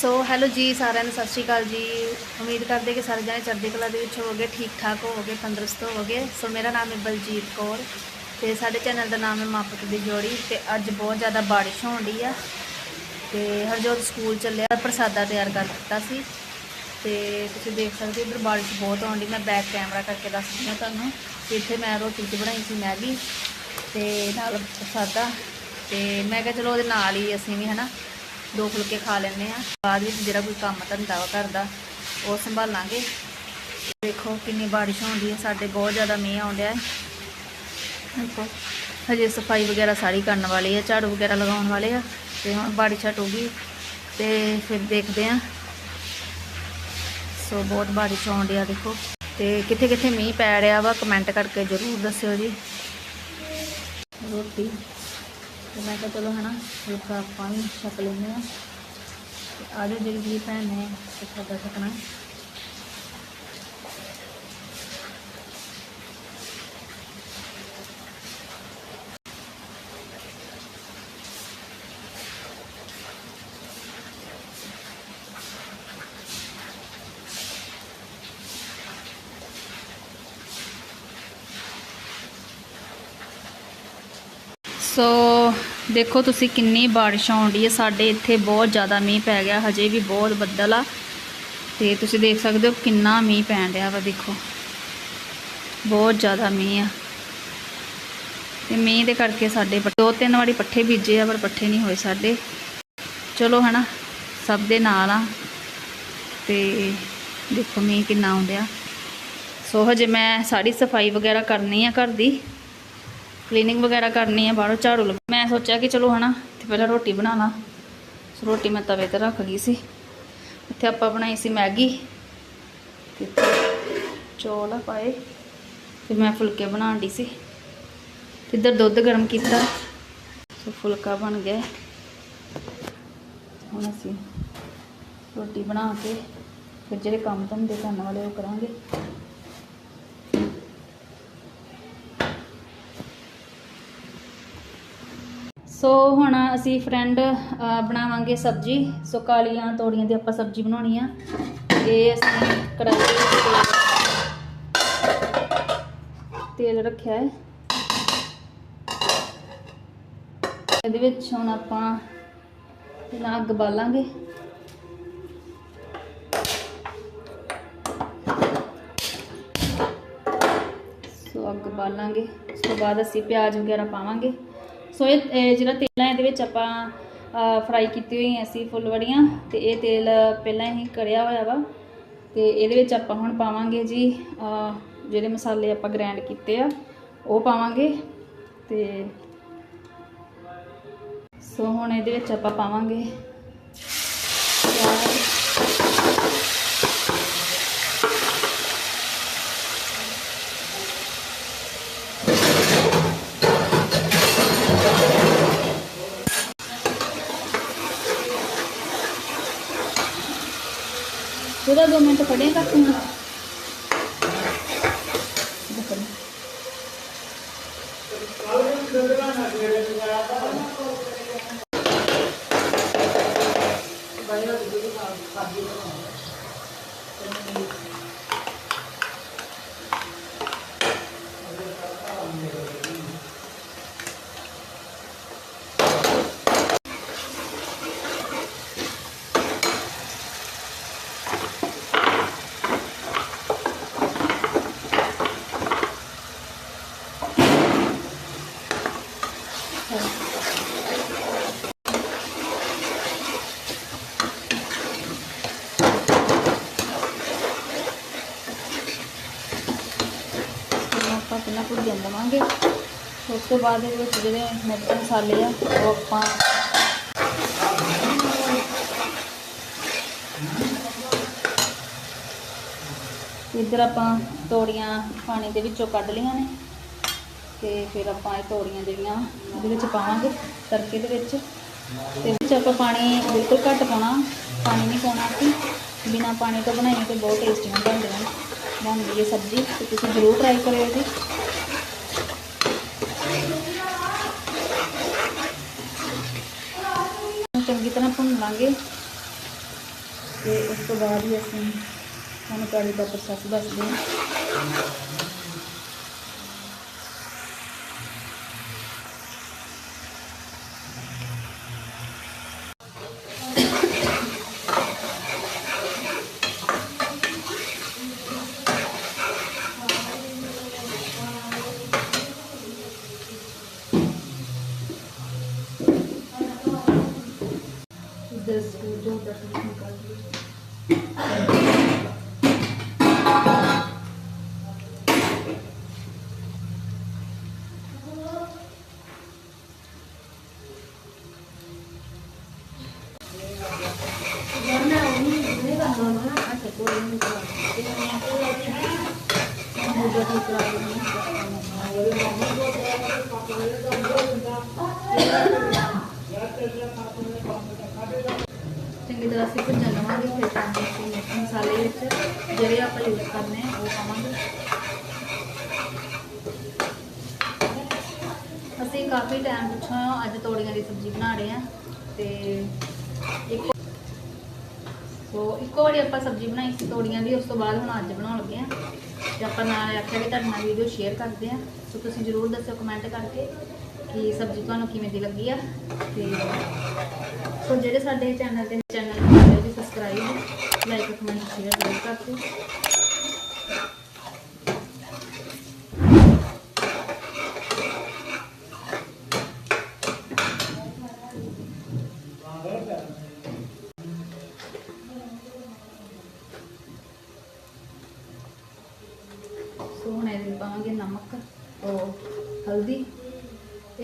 So hello ਜੀ, ਸਾਰਿਆਂ ਨੂੰ ਸਤਿ ਸ਼੍ਰੀ ਅਕਾਲ ਜੀ। ਉਮੀਦ ਕਰਦੇ ਕਿ ਸਾਰੇ ਜਣੇ ਚੜ੍ਹਦੀ ਕਲਾ ਦੇ ਵਿੱਚ ਹੋਵੋਗੇ ਠੀਕ ਠਾਕ ਹੋਵੋਗੇ, ਤੰਦਰੁਸਤ ਹੋਵੋਗੇ। ਸੋ ਮੇਰਾ ਨਾਮ ਹੈ ਬਲਜੀਤ ਕੌਰ ਤੇ ਸਾਡੇ ਚੈਨਲ ਦਾ ਨਾਮ ਹੈ ਮਾਪਕ ਦੀ ਜੋੜੀ ਤੇ ਅੱਜ ਬਹੁਤ ਜ਼ਿਆਦਾ ਬਾਰਿਸ਼ ਹੋਣ ਡਈ ਆ ਤੇ ਹਰਜੋਤ ਸਕੂਲ ਚੱਲਿਆ, ਪ੍ਰਸਾਦਾ ਤਿਆਰ ਕਰ ਦਿੱਤਾ ਸੀ ਤੇ ਤੁਸੀਂ ਦੇਖ ਸਕਦੇ ਹੋ ਇੱਧਰ ਬਾਰਿਸ਼ ਬਹੁਤ ਹੋਣ ਡਈ, ਮੈਂ ਬੈਕ ਕੈਮਰਾ ਕਰਕੇ ਦੱਸਦੀ ਹਾਂ ਤੁਹਾਨੂੰ ਤੇ ਇੱਥੇ ਮੈਂ ਰੋਟੀ ਚ ਬਣਾਈ ਸੀ ਮੈਗੀ ਤੇ ਨਾਲ ਪ੍ਰਸਾਦਾ ਤੇ ਮੈਂ ਕਿਹਾ ਚਲੋ ਉਹਦੇ ਨਾਲ ਹੀ ਅਸੀਂ ਵੀ ਹਨਾ ਦੋ ਫੁਲਕੇ ਖਾ ਲੈਂਦੇ ਆ ਬਾਅਦ ਵਿੱਚ ਜਿਹੜਾ ਕੋਈ ਕੰਮ ਧੰਦਾ ਵਾ ਘਰ ਦਾ ਉਹ ਸੰਭਾਲਾਂਗੇ। ਦੇਖੋ ਕਿੰਨੀ ਬਾਰਿਸ਼ ਹੁੰਦੀ ਹੈ ਸਾਡੇ ਬਹੁਤ ਜ਼ਿਆਦਾ ਮੀਂਹ ਆਉਣ ਡਿਆ। ਹੈ ਦੇਖੋ, ਹਜੇ ਸਫ਼ਾਈ ਵਗੈਰਾ ਸਾਰੀ ਕਰਨ ਵਾਲੀ ਹੈ ਝਾੜੂ ਵਗੈਰਾ ਲਗਾਉਣ ਵਾਲੇ ਆ, ਤੇ ਹੁਣ ਬਾਰਿਸ਼ ਹਟੂਗੀ ਤੇ ਫਿਰ ਦੇਖਦੇ ਆ ਸੋ ਬਹੁਤ ਬਾਰਿਸ਼ ਆਉਣ ਡਿਆ ਦੇਖੋ। ਤੇ ਕਿੱਥੇ ਕਿੱਥੇ ਮੀਂਹ ਪੈ ਰਿਹਾ ਵਾ ਕਮੈਂਟ ਕਰਕੇ ਜ਼ਰੂਰ ਦੱਸਿਓ ਜੀ। ਰੋਟੀ। ਤੇ ਮੈਂ ਕਿਹਾ ਚਲੋ ਹਨਾ, ਹਲਕਾ ਆਪਾਂ ਵੀ ਛਕ ਲੈਂਦੇ ਆ ਤੇ ਆ ਜਿਹੜੀ ਵੀ ਭੈਣ ਨੇ, ਤੇ ਸਾਡਾ ਛਕਣਾ। ਸੋ ਦੇਖੋ ਤੁਸੀਂ ਕਿੰਨੀ ਬਾਰਿਸ਼ ਆਉਂਦੀ ਹੈ ਸਾਡੇ ਇੱਥੇ ਬਹੁਤ ਜ਼ਿਆਦਾ ਮੀਂਹ ਪੈ ਗਿਆ, ਹਜੇ ਵੀ ਬਹੁਤ ਬੱਦਲ ਆ। ਤੇ ਤੁਸੀਂ ਦੇਖ ਸਕਦੇ ਹੋ ਕਿੰਨਾ ਮੀਂਹ ਪੈਣ ਰਿਹਾ ਵਾ, ਦੇਖੋ। ਬਹੁਤ ਜ਼ਿਆਦਾ ਮੀਂਹ ਆ। ਤੇ ਮੀਂਹ ਦੇ ਕਰਕੇ ਸਾਡੇ ਦੋ ਤਿੰਨ ਵਾਰੀ ਪੱਠੇ ਬੀਜੇ ਆ, ਪਰ ਪੱਠੇ ਨਹੀਂ ਹੋਏ ਸਾਡੇ। ਚਲੋ ਹਨਾ, ਸਭ ਦੇ ਨਾਲ ਆ। ਤੇ ਦੇਖੋ ਮੀਂਹ ਕਿੰਨਾ ਆਉਂਦਿਆ ਸੋ ਹਜੇ ਮੈਂ ਸਾਰੀ ਸਫ਼ਾਈ ਵਗੈਰਾ ਕਰਨੀ ਆ ਘਰ ਦੀ। ਕਲੀਨਿੰਗ ਵਗੈਰਾ ਕਰਨੀ ਹੈ ਬਾਹਰੋਂ ਝਾੜੂ ਲਗਾ, ਮੈਂ ਸੋਚਿਆ ਕਿ ਚਲੋ ਹਨਾ, ਤੇ ਪਹਿਲਾਂ ਰੋਟੀ ਬਣਾ ਲਾਂ। ਸੋ ਰੋਟੀ ਮੈਂ ਤਵੇ ਤੇ ਰੱਖ ਗਈ ਸੀ। ਇੱਥੇ ਆਪਾਂ ਬਣਾਈ ਸੀ ਮੈਗੀ। ਤੇ ਚੌਲ ਪਾਏ। ਤੇ ਮੈਂ ਫੁਲਕੇ ਬਣਾਉਣ ਦੀ ਸੀ। ਤੇ ਇੱਧਰ ਦੁੱਧ ਗਰਮ ਕੀਤਾ। ਸੋ ਫੁਲਕਾ ਬਣ ਗਿਆ। ਹੁਣ ਅਸੀਂ ਰੋਟੀ ਬਣਾ ਕੇ, ਫਿਰ ਜਿਹੜੇ ਕੰਮ ਧੰਦੇ ਕਰਨ ਵਾਲੇ ਉਹ ਕਰਾਂਗੇ। ਸੋ ਹੁਣ ਅਸੀਂ ਫਰੈਂਡ ਬਣਾਵਾਂਗੇ ਸਬਜੀ। ਸੋ ਕਾਲੀਆਂ ਤੋੜੀਆਂ ਦੀ ਆਪਾਂ ਸਬਜੀ ਬਣਾਉਣੀ ਆ। ਇਹ ਅਸੀਂ ਕੜਾਹੀ ਵਿੱਚ ਤੇਲ ਰੱਖਿਆ ਹੈ। ਇਹਦੇ ਵਿੱਚ ਹੁਣ ਆਪਾਂ ਪਹਿਲਾਂ ਅੱਗ ਬਾਲਾਂਗੇ। ਸੋ ਅੱਗ ਬਾਲਾਂਗੇ। ਉਸ ਤੋਂ ਬਾਅਦ ਅਸੀਂ ਪਿਆਜ਼ ਵਗੈਰਾ ਪਾਵਾਂਗੇ। ਸੋ ਇਹ ਜਿਹੜਾ ਤੇਲ ਹੈ ਇਹਦੇ ਵਿੱਚ ਆਪਾਂ ਫਰਾਈ ਕੀਤੀ ਹੋਈ ਅਸੀਂ ਫੁੱਲਵੜੀਆਂ ਤੇ ਇਹ ਤੇਲ ਪਹਿਲਾਂ ਹੀ ਕੜਿਆ ਹੋਇਆ ਵਾ, ਤੇ ਇਹਦੇ ਵਿੱਚ ਆਪਾਂ ਹੁਣ ਪਾਵਾਂਗੇ ਜੀ ਜਿਹੜੇ ਮਸਾਲੇ ਆਪਾਂ ਗ੍ਰਾਈਂਡ ਕੀਤੇ ਆ, ਉਹ ਪਾਵਾਂਗੇ, ਤੇ ਸੋ ਹੁਣ ਇਹਦੇ ਵਿੱਚ ਆਪਾਂ ਪਾਵਾਂਗੇ ਪਿਆਜ਼ ਉਹਦਾ 2 ਮਿੰਟ ਖੜੇ ਕਰ ਤੂੰ ਇਹਨੂੰ ਆਪਾਂ ਪਹਿਲਾਂ ਭੁੱਜਣ ਦੇਵਾਂਗੇ ਉਸ ਤੋਂ ਬਾਅਦ ਇਹਦੇ ਵਿੱਚ ਜਿਹੜੇ ਮਿਰਚ ਮਸਾਲੇ ਆ, ਉਹ ਆਪਾਂ ਇੱਧਰ ਆਪਾਂ ਤੋੜੀਆਂ ਪਾਣੀ ਦੇ ਵਿੱਚੋਂ ਕੱਢ ਲਈਆਂ ਨੇ ਤੇ ਫਿਰ ਆਪਾਂ ਇਹ ਤੋੜੀਆਂ ਜਿਹੜੀਆਂ ਉਹਦੇ ਵਿੱਚ ਪਾਵਾਂਗੇ ਤੜਕੇ ਦੇ ਵਿੱਚ। ਤੇ ਵਿੱਚ ਆਪਾਂ ਪਾਣੀ ਬਿਲਕੁਲ ਘੱਟ ਪਾਉਣਾ, ਪਾਣੀ ਨਹੀਂ ਪਾਉਣਾ ਕਿ ਬਿਨਾ ਪਾਣੀ ਤੋਂ ਬਣਾਈਏ ਤੇ ਬਹੁਤ ਟੇਸਟੀਆਂ ਬਣਦੀਆਂ ਨੇ। ਬਣਦੀ ਹੈ ਸਬਜ਼ੀ, ਤੇ ਤੁਸੀਂ ਜ਼ਰੂਰ ਟਰਾਈ ਕਰਿਓ ਜੀ ਚੰਗੀ ਤਰ੍ਹਾਂ ਭੁੰਨ ਲਾਂਗੇ ਤੇ ਉਸ ਤੋਂ ਬਾਅਦ ਹੀ ਅਸੀਂ ਤੁਹਾਨੂੰ ਕੜੀ ਦਾ ਪ੍ਰੋਸੈਸ ਦੱਸਦੇ ਹਾਂ। без гудо даже никак Thank you. ਚੰਗੀ ਤਰ੍ਹਾਂ ਅਸੀਂ ਭੁੰਨ ਲਵਾਂਗੇ, ਫਿਰ ਪਾਉਂਦੇ ਅਸੀਂ ਮਸਾਲੇ ਵਿੱਚ ਜਿਹੜੇ ਆਪਾਂ ਯੂਜ਼ ਕਰਨੇ ਉਹ ਪਾਵਾਂਗੇ। ਅਸੀਂ ਕਾਫੀ ਟਾਈਮ ਪਿੱਛੋਂ ਅੱਜ ਤੋੜੀਆਂ ਦੀ ਸਬਜ਼ੀ ਬਣਾ ਰਹੇ ਆ ਤੇ ਇੱਕ ਸੋ ਇੱਕੋ ਵਾਰੀ ਆਪਾਂ ਸਬਜ਼ੀ ਬਣਾਈ ਸੀ ਤੋੜੀਆਂ ਦੀ, ਉਸ ਤੋਂ ਬਾਅਦ ਹੁਣ ਅੱਜ ਬਣਾਉਣ ਲੱਗੇ ਆ ਤੇ ਆਪਾਂ ਨਾਲ ਆਖਿਆ ਕਿ ਤੁਹਾਡੇ ਨਾਲ ਵੀਡੀਓ ਸ਼ੇਅਰ ਕਰਦੇ ਆ ਸੋ ਤੁਸੀਂ ਜਰੂਰ ਦੱਸਿਓ ਕਮੈਂਟ ਕਰਕੇ। ਕਿ ਸਬਜ਼ੀ ਤੁਹਾਨੂੰ ਕਿਵੇਂ ਦੀ ਲੱਗੀ ਆ, ਤੇ ਸੋ ਜਿਹੜੇ ਸਾਡੇ ਚੈਨਲ ਤੇ ਚੈਨਲ ਨੂੰ ਸਬਸਕ੍ਰਾਈਬ ਲਾਈਕ ਕਮੈਂਟ ਸ਼ੇਅਰ ਜ਼ਰੂਰ ਕਰ ਦਿਓ।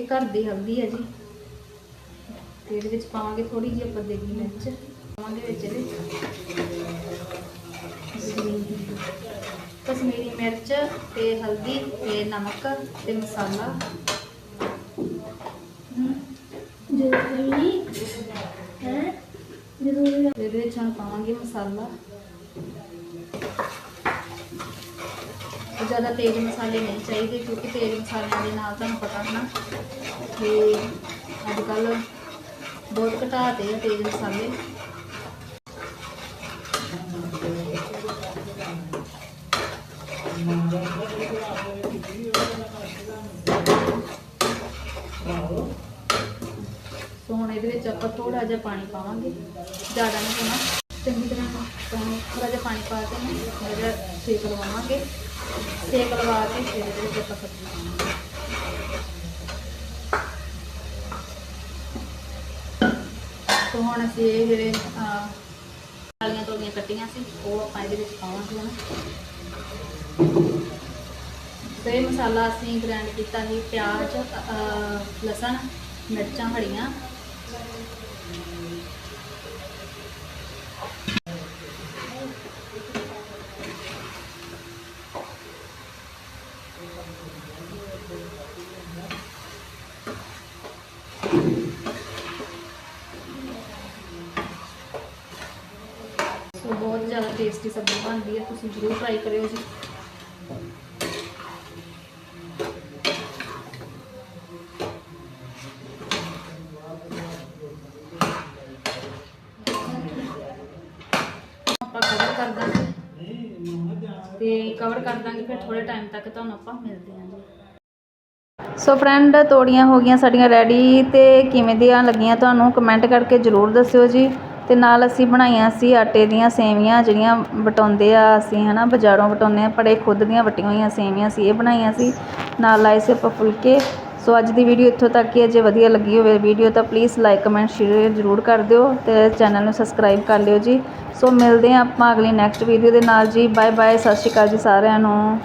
ਇਹ ਘਰ ਦੀ ਹਲਦੀ ਹੈ ਜੀ। ਤੇ ਇਹਦੇ ਵਿੱਚ ਪਾਵਾਂਗੇ ਥੋੜੀ ਜਿਹੀ ਆਪਾਂ ਦੇਗੀ ਮਿਰਚ। ਪਾਵਾਂਗੇ ਵਿੱਚ ਇਹਦੇ ਕਸ਼ਮੀਰੀ ਮਿਰਚ ਤੇ ਹਲਦੀ ਤੇ ਨਮਕ ਤੇ ਮਸਾਲਾ। ਜ਼ਰੂਰੀ ਹੈ ਜ਼ਰੂਰੀ ਇਹਦੇ ਵਿੱਚ ਹੁਣ ਪਾਵਾਂਗੇ ਮਸਾਲਾ। ਜ਼ਿਆਦਾ ਤੇਜ਼ ਮਸਾਲੇ ਨਹੀਂ ਚਾਹੀਦੇ ਕਿਉਂਕਿ ਤੇਜ਼ ਮਸਾਲਿਆਂ ਦੇ ਨਾਲ ਤੁਹਾਨੂੰ ਪਤਾ ਹੈ ਨਾ ਕਿ ਅੱਜ ਕੱਲ ਬਹੁਤ ਘਟਾਤੇ ਆ ਤੇਜ਼ ਮਸਾਲੇ। ਸੋ ਹੁਣ ਇਹਦੇ ਵਿੱਚ ਆਪਾਂ ਥੋੜਾ ਜਿਹਾ ਪਾਣੀ ਪਾਵਾਂਗੇ। ਜ਼ਿਆਦਾ ਨਹੀਂ ਪਾਉਣਾ। ਚੰਗੀ ਤਰ੍ਹਾਂ ਪਾਣੀ ਥੋੜਾ ਜਿਹਾ ਪਾਣੀ ਪਾ ਕੇ ਨਾ ਥੋੜਾ ਜਿਹਾ ਸੇਕ ਲਵਾਵਾਂਗੇ ਸੇਕ ਲਵਾ ਕੇ ਫਿਰ ਇਹਦੇ ਵਿੱਚ ਆਪਾਂ ਸਬਜ਼ੀ ਪਾਵਾਂਗੇ ਸੋ ਹੁਣ ਅਸੀਂ ਇਹ ਜਿਹੜੇ ਅਹ, ਵਾਲੀਆਂ ਤੋਲੀਆਂ ਕੱਟੀਆਂ ਸੀ ਉਹ ਆਪਾਂ ਇਹਦੇ ਵਿੱਚ ਪਾਵਾਂਗੇ ਹੁਣ। ਤੇ ਇਹ ਮਸਾਲਾ ਅਸੀਂ ਗ੍ਰਾਈਂਡ ਕੀਤਾ ਸੀ ਪਿਆਜ਼ ਲਸਣ ਮਿਰਚਾਂ ਹਰੀਆਂ ਸੋ ਬਹੁਤ ਜ਼ਿਆਦਾ ਟੇਸਟੀ ਸਬਜ਼ੀ ਬਣਦੀ ਹੈ, ਤੁਸੀਂ ਜ਼ਰੂਰ ਟਰਾਈ ਕਰਿਓ ਜੀ। ਆਪਾਂ ਕਵਰ ਕਰ ਦਾਂਗੇ। ਤੇ ਕਵਰ ਕਰ ਦਾਂਗੇ, ਫਿਰ ਥੋੜੇ ਟਾਈਮ ਤੱਕ ਤੁਹਾਨੂੰ ਆਪਾਂ ਮਿਲਦੇ ਹਾਂ ਜੀ। ਸੋ ਫਰੈਂਡ ਤੋੜੀਆਂ ਹੋ ਗਈਆਂ ਸਾਡੀਆਂ ਰੈਡੀ ਤੇ ਕਿਵੇਂ ਦੀਆਂ ਲੱਗੀਆਂ ਤੁਹਾਨੂੰ? ਕਮੈਂਟ ਕਰਕੇ ਜ਼ਰੂਰ ਦੱਸਿਓ ਜੀ। ਅਤੇ ਨਾਲ ਅਸੀਂ ਬਣਾਈਆਂ ਸੀ ਆਟੇ ਦੀਆਂ ਸੇਵੀਆਂ ਜਿਹੜੀਆਂ ਵਟਾਉਂਦੇ ਆ ਅਸੀਂ ਹੈ ਨਾ ਬਜ਼ਾਰੋਂ ਵਟਾਉਂਦੇ ਆ ਪੜੇ ਖੁਦ ਦੀਆਂ ਵੱਟੀਆਂ ਹੋਈਆਂ ਸੇਵੀਆਂ ਸੀ, ਇਹ ਬਣਾਈਆਂ ਸੀ। ਨਾਲ ਲਾਏ ਸੀ ਆਪਾਂ ਫੁਲਕੇ। ਸੋ ਅੱਜ ਦੀ ਵੀਡੀਓ ਇੱਥੋਂ ਤੱਕ ਹੀ ਹੈ, ਜੇ ਵਧੀਆ ਲੱਗੀ ਹੋਵੇ ਵੀਡੀਓ ਤਾਂ ਪਲੀਜ਼ ਲਾਈਕ ਕਮੈਂਟ ਸ਼ੇਅਰ ਜ਼ਰੂਰ ਕਰ ਦਿਓ ਅਤੇ ਚੈਨਲ ਨੂੰ ਸਬਸਕ੍ਰਾਈਬ ਕਰ ਲਿਓ ਜੀ। ਸੋ ਮਿਲਦੇ ਹਾਂ ਆਪਾਂ ਅਗਲੀ ਨੈਕਸਟ ਵੀਡੀਓ ਦੇ ਨਾਲ ਜੀ। ਬਾਏ ਬਾਏ ਸਤਿ ਸ਼੍ਰੀ ਅਕਾਲ ਜੀ ਸਾਰਿਆਂ ਨੂੰ।